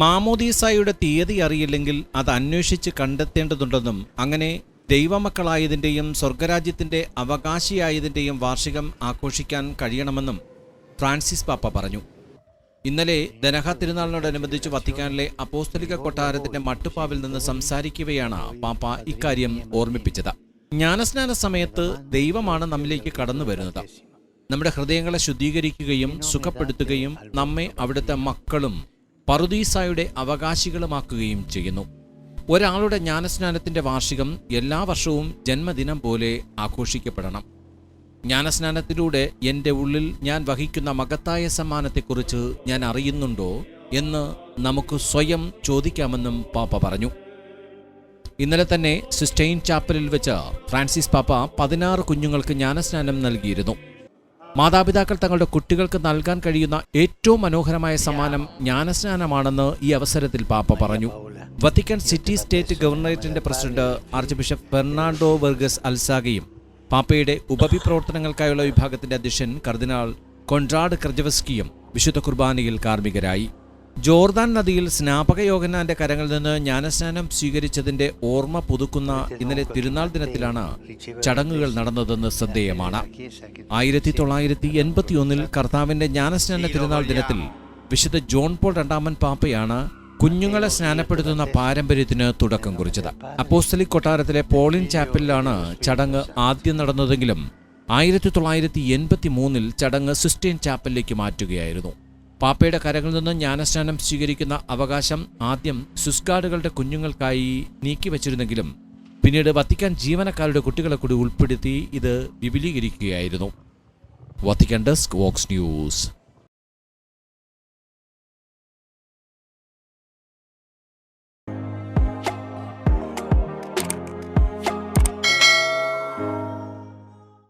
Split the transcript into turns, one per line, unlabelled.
മാമോദീസായുടെ തീയതി അറിയില്ലെങ്കിൽ അത് അന്വേഷിച്ച് കണ്ടെത്തേണ്ടതുണ്ടെന്നും അങ്ങനെ ദൈവമക്കളായതിന്റെയും സ്വർഗരാജ്യത്തിന്റെ അവകാശിയായതിന്റെയും വാർഷികം ആഘോഷിക്കാൻ കഴിയണമെന്നും ഫ്രാൻസിസ് പാപ്പ പറഞ്ഞു. ഇന്നലെ ദനഹ തിരുനാളിനോടനുബന്ധിച്ച് വത്തിക്കാനിലെ അപ്പോസ്തലിക കൊട്ടാരത്തിന്റെ മട്ടുപ്പാവിൽ നിന്ന് സംസാരിക്കവെയാണ് പാപ്പ ഇക്കാര്യം ഓർമ്മിപ്പിച്ചത്. ജ്ഞാനസ്നാന സമയത്ത് ദൈവമാണ് നമ്മിലേക്ക് കടന്നു വരുന്നത്. നമ്മുടെ ഹൃദയങ്ങളെ ശുദ്ധീകരിക്കുകയും സുഖപ്പെടുത്തുകയും നമ്മെ അവിടുത്തെ മക്കളും പറുദീസായുടെ അവകാശികളുമാക്കുകയും ചെയ്യുന്നു. ഒരാളുടെ ജ്ഞാനസ്നാനത്തിന്റെ വാർഷികം എല്ലാ വർഷവും ജന്മദിനം പോലെ ആഘോഷിക്കപ്പെടണം. ജ്ഞാനസ്നാനത്തിലൂടെ എന്റെ ഉള്ളിൽ ഞാൻ വഹിക്കുന്ന മകത്തായ സമ്മാനത്തെക്കുറിച്ച് ഞാൻ അറിയുന്നുണ്ടോ എന്ന് നമുക്ക് സ്വയം ചോദിക്കാമെന്നും പാപ്പ പറഞ്ഞു. ഇന്നലെ തന്നെ സിസ്റ്റൈൻ ചാപ്പലിൽ വെച്ച് ഫ്രാൻസിസ് പാപ്പ പതിനാറ് കുഞ്ഞുങ്ങൾക്ക് ജ്ഞാനസ്നാനം നൽകിയിരുന്നു. മാതാപിതാക്കൾ തങ്ങളുടെ കുട്ടികൾക്ക് നൽകാൻ കഴിയുന്ന ഏറ്റവും മനോഹരമായ സമ്മാനം ജ്ഞാനസ്നാനമാണെന്ന് ഈ അവസരത്തിൽ പാപ്പ പറഞ്ഞു. Vatican city state ഗവർണറേറ്റിന്റെ president arch bishop Fernando Vergez അൽസാഗയും പാപ്പയുടെ ഉപവിപ്രവർത്തനങ്ങൾക്കായുള്ള വിഭാഗത്തിന്റെ അധ്യക്ഷൻ കർദിനാൾ കൊൺറാഡ് ക്രജവസ്കിയും വിശുദ്ധ കുർബാനയിൽ കാർമ്മികരായി. ജോർദാൻ നദിയിൽ സ്നാപക യോഗനാന്റെ കരങ്ങളിൽ നിന്ന് ജ്ഞാനസ്നാനം സ്വീകരിച്ചതിന്റെ ഓർമ്മ പുതുക്കുന്ന ഇന്നലെ തിരുനാൾ ദിനത്തിലാണ് ചടങ്ങുകൾ നടന്നതെന്ന് ശ്രദ്ധേയമാണ്. ആയിരത്തി തൊള്ളായിരത്തി എൺപത്തി ഒന്നിൽ കർത്താവിന്റെ ജ്ഞാനസ്നാന തിരുനാൾ ദിനത്തിൽ വിശുദ്ധ ജോൺ പോൾ രണ്ടാമൻ പാപ്പയാണ് കുഞ്ഞുങ്ങളെ സ്നാനപ്പെടുത്തുന്ന പാരമ്പര്യത്തിന് തുടക്കം കുറിച്ചത്. അപ്പോസ്റ്റലിക് കൊട്ടാരത്തിലെ പോളിൻ ചാപ്പലിലാണ് ചടങ്ങ് ആദ്യം നടന്നതെങ്കിലും ആയിരത്തി തൊള്ളായിരത്തി എൺപത്തി മൂന്നിൽ ചടങ്ങ് സിസ്റ്റൈൻ ചാപ്പലിലേക്ക് മാറ്റുകയായിരുന്നു. പാപ്പയുടെ കരകളിൽ നിന്ന് ജ്ഞാനസ്നാനം സ്വീകരിക്കുന്ന അവകാശം ആദ്യം സുസ്കാടുകളുടെ കുഞ്ഞുങ്ങൾക്കായി നീക്കിവച്ചിരുന്നെങ്കിലും പിന്നീട് വത്തിക്കാൻ ജീവനക്കാരുടെ കുട്ടികളെ കൂടി ഉൾപ്പെടുത്തി ഇത് വിപുലീകരിക്കുകയായിരുന്നു. Vatican desk Vox news.